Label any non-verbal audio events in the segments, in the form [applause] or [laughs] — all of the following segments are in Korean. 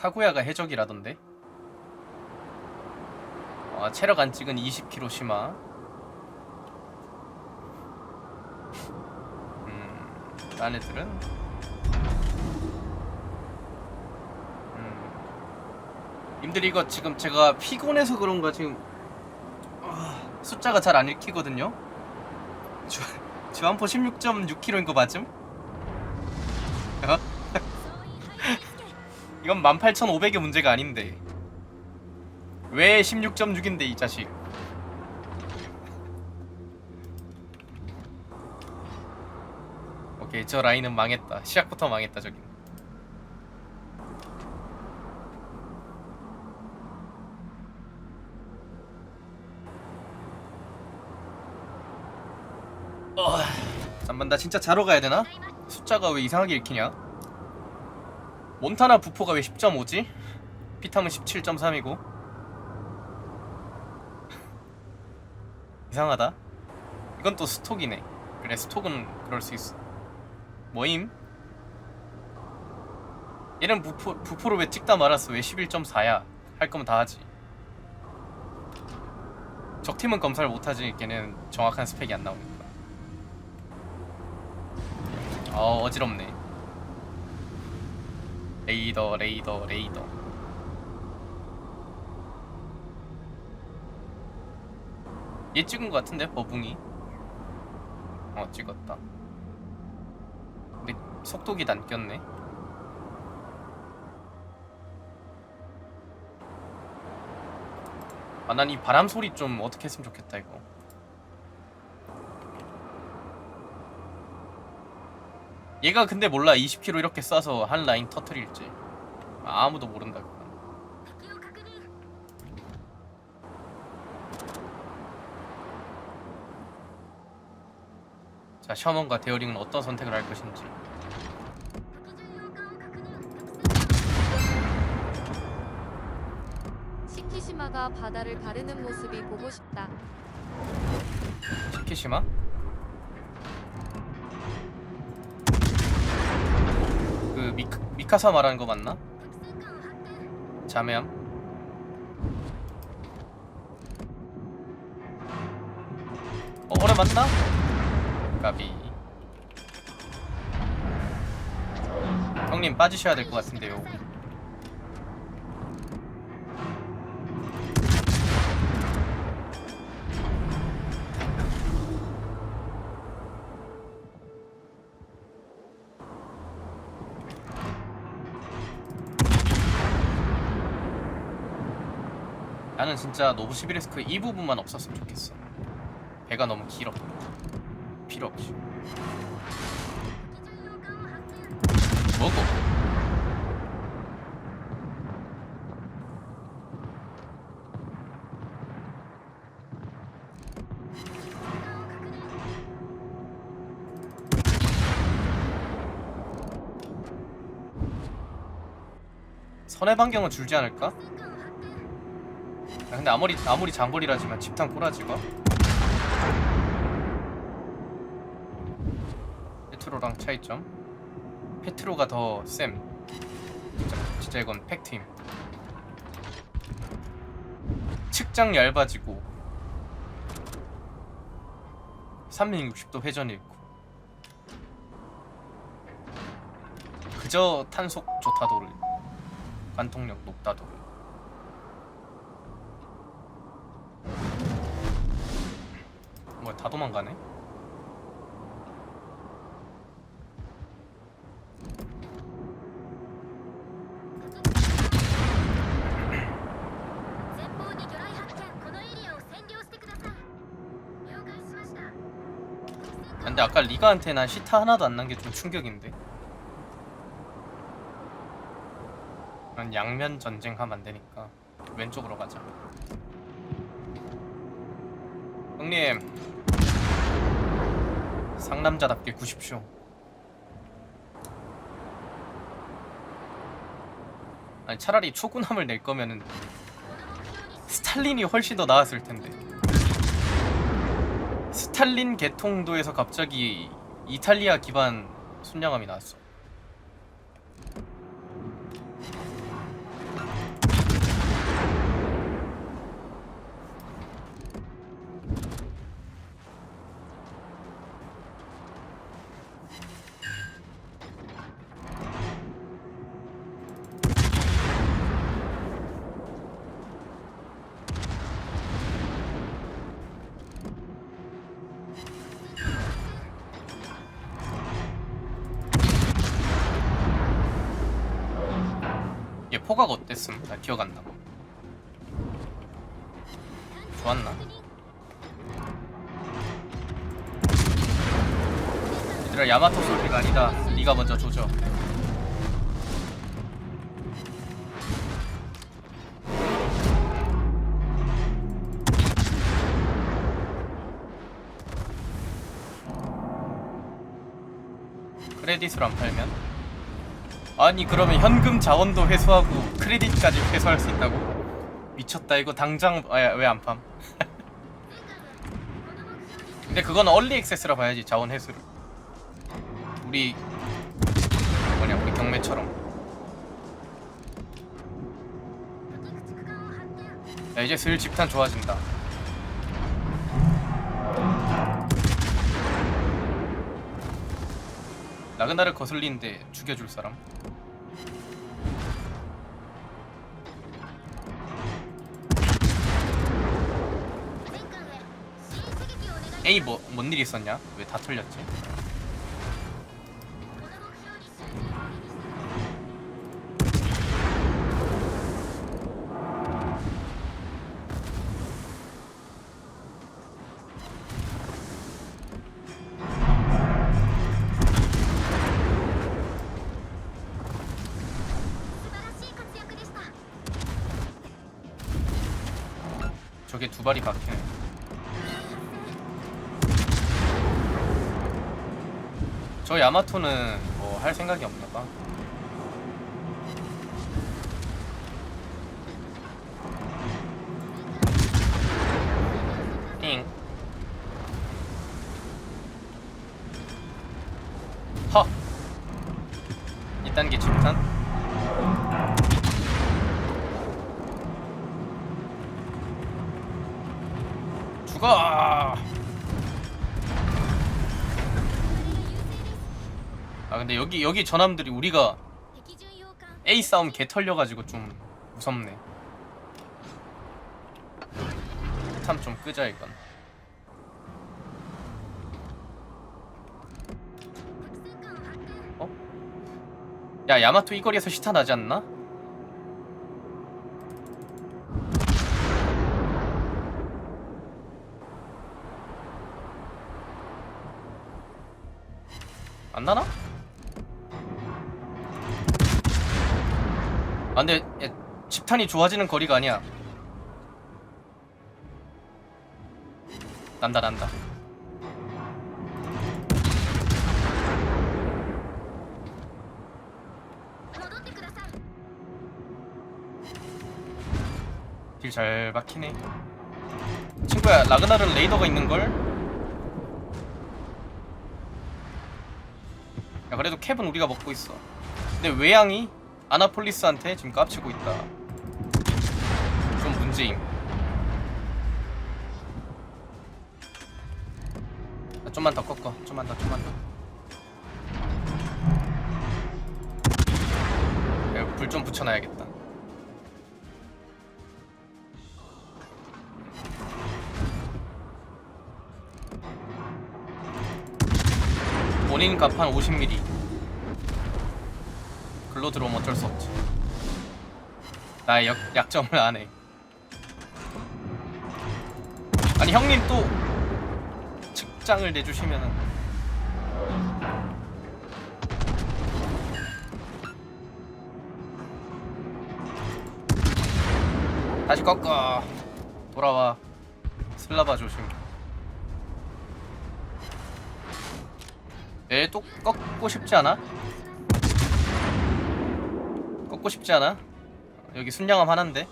카구야가 해적이라던데. 아, 체력 안 찍은 20kg 심화. 음, 딴 애들은 음. 님들 이거 지금 제가 피곤해서 그런가 지금 아, 숫자가 잘 안 읽히거든요. 주, 주안포 16.6kg인 거 맞음? 이건 18,500의 문제가 아닌데 왜 16.6인데 이 자식 오케이 저 라인은 망했다 시작부터 망했다 저기 어, 잠만 나 진짜 자러 가야 되나? 숫자가 왜 이상하게 읽히냐? 몬타나 부포가 왜 10.5지? 피탐은 17.3이고. [laughs] 이상하다. 이건 또 스톡이네. 그래 스톡은 그럴 수 있어. 뭐임? 얘는 부포, 부포를 왜 찍다 말았어? 왜 11.4야? 할 거면 다 하지. 적팀은 검사를 못하지. 걔는 정확한 스펙이 안 나오니까. 어 어지럽네 레이더 레이더 레이더. 얘 찍은 거 같은데 버붕이? 어 찍었다. 근데 속도기 안 꼈네. 아난 이 바람 소리 좀 어떻게 했으면 좋겠다 이거 얘가 근데 몰라. 20km 이렇게 쏴서 한 라인 터트릴지. 아무도 모른다 그건. 자 셔먼과 데어링은 어떤 선택을 할 것인지. 시키시마가 바다를 가르는 모습이 보고 싶다. 시키시마? 미, 미카사 말하는 거 맞나? 자매함 어, 오래 맞나? 가비. 형님 빠지셔야 될 것 같은데요 나는 진짜 노브시비르스크 이 부분만 없었으면 좋겠어. 배가 너무 길어 필요 없이. 먹어 선의 반경은 줄지 않을까? 야, 근데 아무리 아무리 장거리라지만 집탄 꼬라지가 페트로랑 차이점? 페트로가 더쌤. 진짜, 진짜 이건 팩트임. 측장 얇아지고 360도 회전이 있고. 그저 탄속 좋다 도를 관통력 높다 도를. 다 도망가네? 근데 아까 리가한테 난 시타 하나도 안 난 게 좀 충격인데? 양면 전쟁 하면 안 되니까 왼쪽으로 가자. 형님! 상남자답게 구십쇼 아니 차라리 초군함을 낼 거면은 스탈린이 훨씬 더 나았을 텐데. 스탈린 개통도에서 갑자기 이탈리아 기반 순양함이 나왔어. 나 기억 안 나. 좋았나? 얘들아 야마토 소리가 아니다. 네가 먼저 조져. 크레딧을 안 팔면? 아니 그러면 현금 자원도 회수하고 크레딧까지 회수할 수 있다고? 미쳤다. 이거 당장 아, 왜안 팜? [laughs] 근데 그건 얼리 액세스라 봐야지 자원 회수를. 우리 뭐냐 우리 경매처럼. 야 이제 슬 집탄 좋아진다. 라그나를 거슬리는데 죽여줄 사람? 에이 뭐, 뭔 일이 있었냐? 왜 다 털렸지? 저게 두 발이 박히네 저 야마토는 뭐 할 생각이 없나 봐 띵. 허. 2단계 집탄. 죽어. 아 근데 여기 여기 전함들이 우리가 A 싸움 개 털려가지고 좀 무섭네. 참 좀 끄자 이건. 어? 야 야마토 이 거리에서 시타 나지 않나? 안 나나? 아, 근데 집탄이 좋아지는 거리가 아니야. 난다 난다. 길 잘 막히네. 친구야 라그나르는 레이더가 있는 걸? 야 그래도 캡은 우리가 먹고 있어 근데 왜양이 아나폴리스한테 지금 깝치고 있다. 좀 문제임. 야, 좀만 더 꺾어. 좀만 더 좀만 더 불 좀 붙여놔야겠다. 본인 값한 50mm 글로 들어오면 어쩔 수 없지. 나의 약, 약점을 안해 아니 형님 또 측장을 내주시면은. 다시 꺾어. 돌아와. 슬라바 조심. 얘또 꺾고 싶지 않아? 먹고 싶지 않아? 여기 순양함 하나인데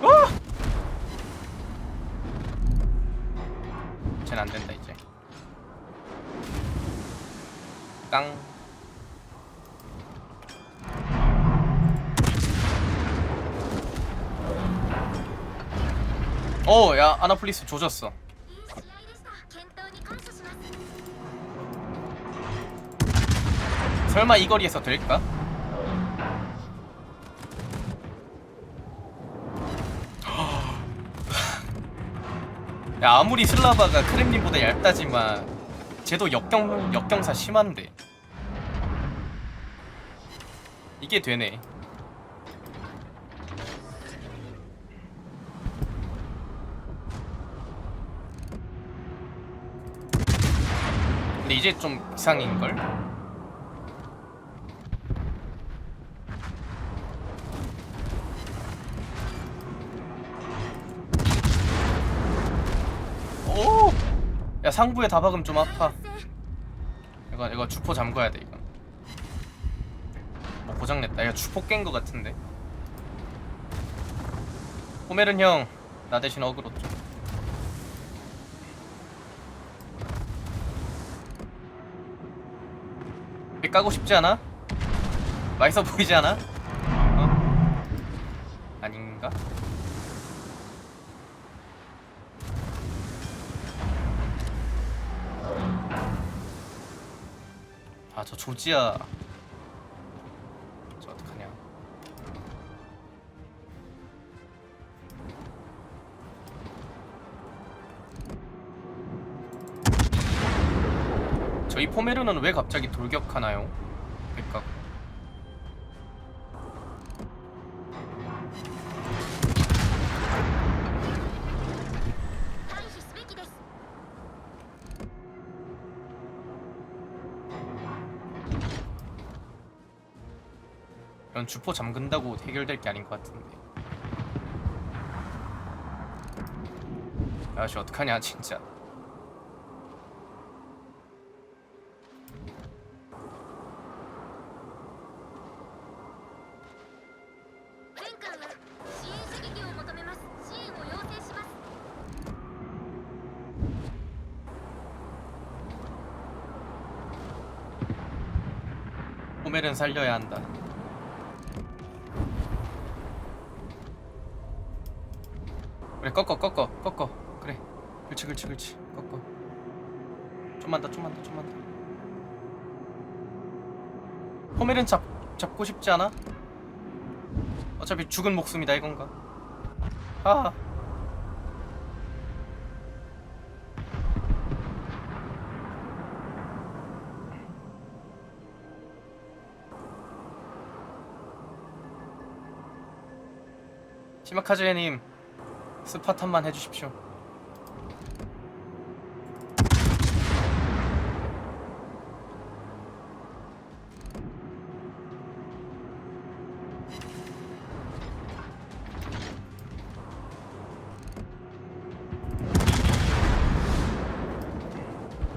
어! 쟤는 안된다 이제 깡 어, 야, 아나폴리스 조졌어. 설마 이 거리에서 될까? 야, 아무리 슬라바가 크렘님보다 얇다지만 쟤도 역경 역경사 심한데 이게 되네. 근데 이제 좀 이상인걸? 상부에 다 박으면 좀 아파. 이거 이거 주포 잠궈야 돼 이건 뭐 고장냈다. 이거 주포 깬 거 같은데. 호멜은 형 나 대신 어그로 좀배 까고 싶지 않아? 맛있어 보이지 않아? 아 저 조지야 저 어떡하냐 저희 포메르는 왜 갑자기 돌격하나요? 주포 잠근다고 해결될 게 아닌 것 같은데 아씨 어떡하냐 진짜 살려야 한다. 꺾어 꺾어 꺾어. 그래. 그렇지 그렇지 그렇지. 꺾어. 좀만 더 좀만 더 좀만 더. 호멜은 잡, 잡고 싶지 않아? 어차피 죽은 목숨이다 이건가? 아 시마카즈에님 스파탄만 해주십시오.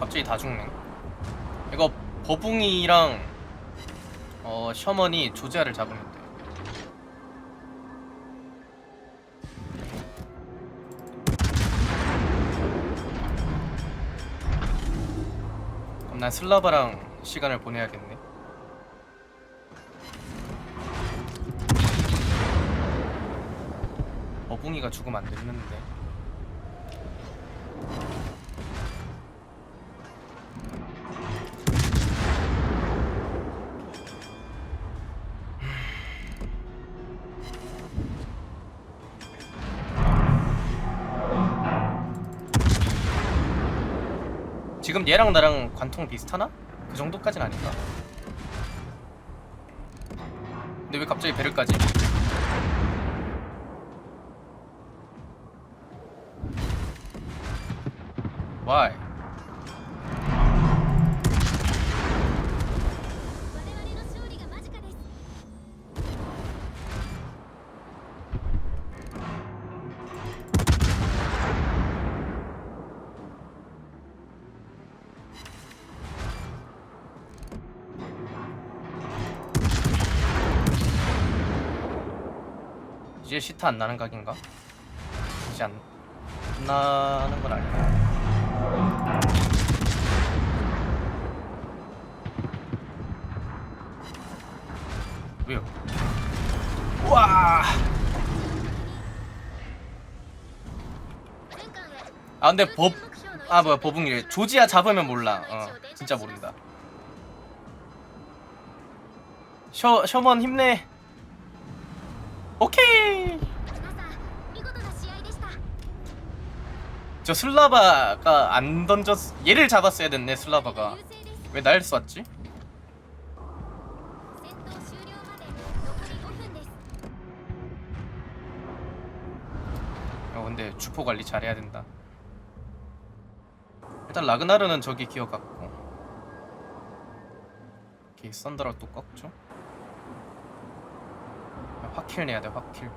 갑자기 다 죽네. 이거 버붕이랑 어 셔먼이 조지아를 잡으면 난 슬라바랑 시간을 보내야겠네. 어붕이가 죽으면 안 됐는데. 지금 얘랑 나랑 관통 비슷하나? 그 정도까진 아닌가? 근데 왜 갑자기 배를까지? 이제 시타 안 나는 각인가? 이제 안, 안 나는 건 아니야. 왜요? 와! 아 근데 법 아 뭐야 버붕이래 조지야 잡으면 몰라 어 진짜 모른다 셔 셔먼 힘내 오케이. 저 슬라바가 안 던졌 얘를 잡았어야 됐네 슬라바가 왜 날 쐈지? 어 근데 주포 관리 잘해야 된다. 일단 라그나르는 저기 기어갔고. 오케이 썬더랑 또 꺾죠. 확킬 내야 돼 확킬.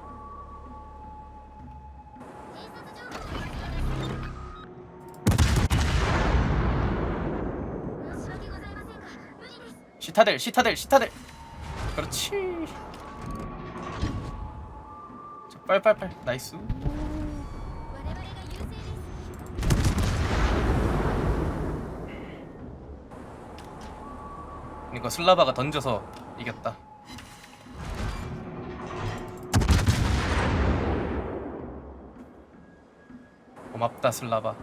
시타델 시타델 시타델! 그렇지. 자, 빨빨빨. 나이스. 이거 슬라바가 던져서 이겼다. 고맙다 슬라바.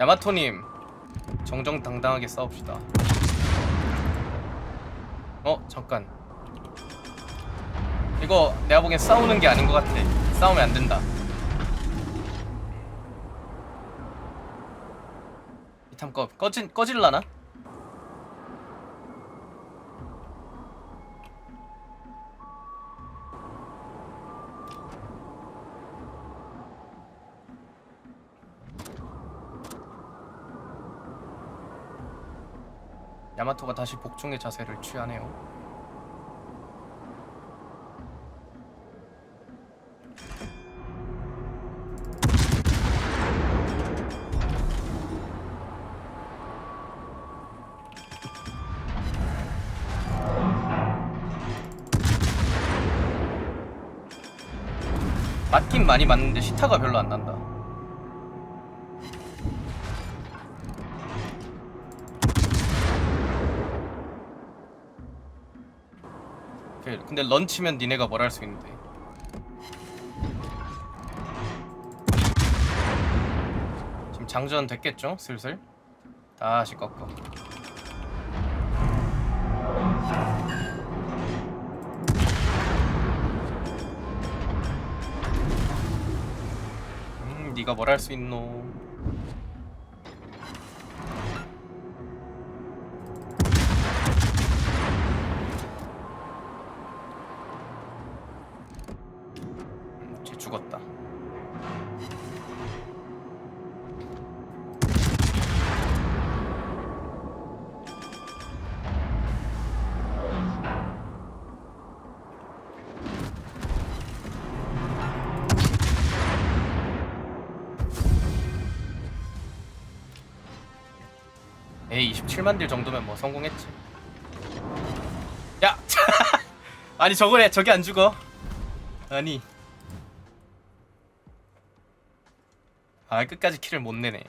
야마토님 정정당당하게 싸웁시다. 어 잠깐. 이거 내가 보기엔 싸우는 게 아닌 것 같아 싸우면 안 된다. 이탐 꺼 꺼진 꺼질라나? 야마토가 다시 복종의 자세를 취하네요. 맞긴 많이 맞는데 시타가 별로 안 난다. 근데 런치면 니네가 뭘 할 수 있는데. 지금 장전 됐겠죠? 슬슬. 다시 꺾어. 음, 네가 뭘 할 수 있노? 에이 27만 딜 정도면 뭐 성공했지. 야, [laughs] 아니 저거래 저기 안 죽어. 아니. 아 끝까지 킬을 못 내네.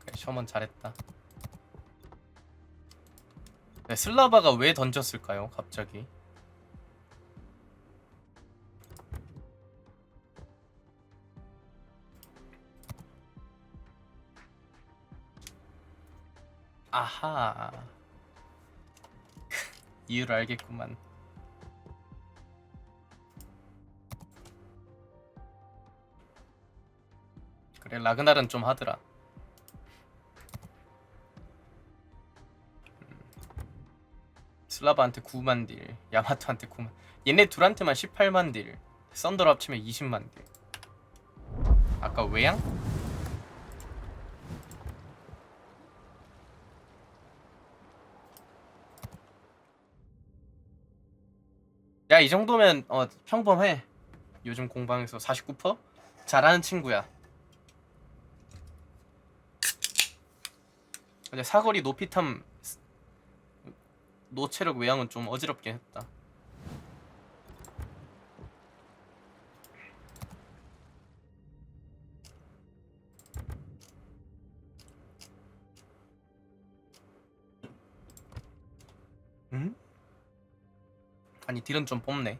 그래, 셔먼 잘했다. 네, 슬라바가 왜 던졌을까요? 갑자기. 아하. [laughs] 이유를 알겠구만. 그래 라그날은 좀 하더라. 음. 슬라바한테 9만 딜, 야마토한테 9만. 얘네 둘한테만 18만 딜. 썬더로 합치면 20만 딜. 아까 외양? 이 정도면 어 평범해. 요즘 공방에서 49%? 잘하는 친구야. 근데 사거리 높이탐 노체력 외양은 좀 어지럽게 했다. 아니 딜은 좀 뽑네.